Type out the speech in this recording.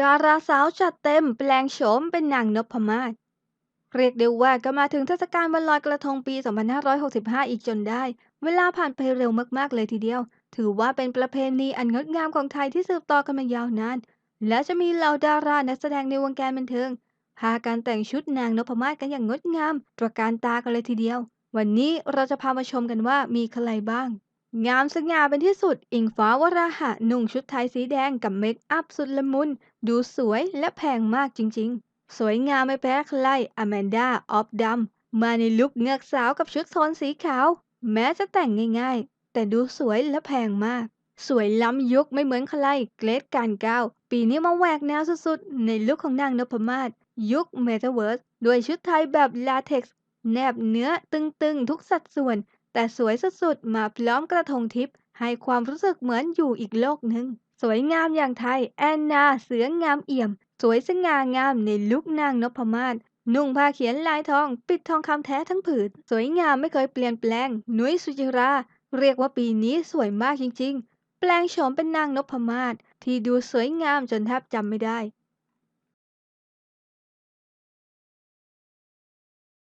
ดาราสาวจัดเต็มแปลงโฉมเป็นนางนพมาศ เรียกได้ว่าก็มาถึงเทศกาลวันลอยกระทงปี 2565 อีกจนได้ เวลาผ่านไปเร็วมากๆเลยทีเดียว ถือว่าเป็นประเพณีอันงดงามของไทยที่สืบต่อกันมายาวนาน และจะมีเหล่าดารานักแสดงในวงการบันเทิงพาการแต่งชุดนางนพมาศกันอย่างงดงามตระการตากันเลยทีเดียว วันนี้เราจะพามาชมกันว่ามีใครบ้าง งามสง่าเป็นที่สุด อิงฟ้าวราหะนุ่งชุดไทยสีแดงกับเมคอัพสุดละมุน ดูสวยและแพงมากจริงๆ สวยงามไม่แพ้ใครอแมนดาออฟดัมมาในลุคเงือกสาวกับชุดโทนสีขาว แม้จะแต่งง่ายๆ แต่ดูสวยและแพงมาก สวยล้ำยุคไม่เหมือนใครเกรทการก้าว ปีนี้มาแหวกแนวสุดๆ ในลุคของนางนพมาศยุคเมตาเวิร์สด้วยชุดไทยแบบลาเท็กซ์แนบเนื้อตึงๆ ทุกสัดส่วน แต่สวยสุดๆ มาพร้อมกระทงทิพย์ให้ความรู้สึกเหมือนอยู่อีกโลกหนึ่ง สวยงามอย่างไทย แอนนา เสืองามเอี่ยม สวยสง่างามในลุคนางนพมาศนุ่งผ้าเขียนลายทอง ปิดทองคำแท้ทั้งผืน สวยงามไม่เคยเปลี่ยนแปลง นุ้ยสุจิรา เรียกว่าปีนี้สวยมากจริงๆ แปลงโฉมเป็นนางนพมาศที่ดูสวยงามจนแทบจำไม่ได้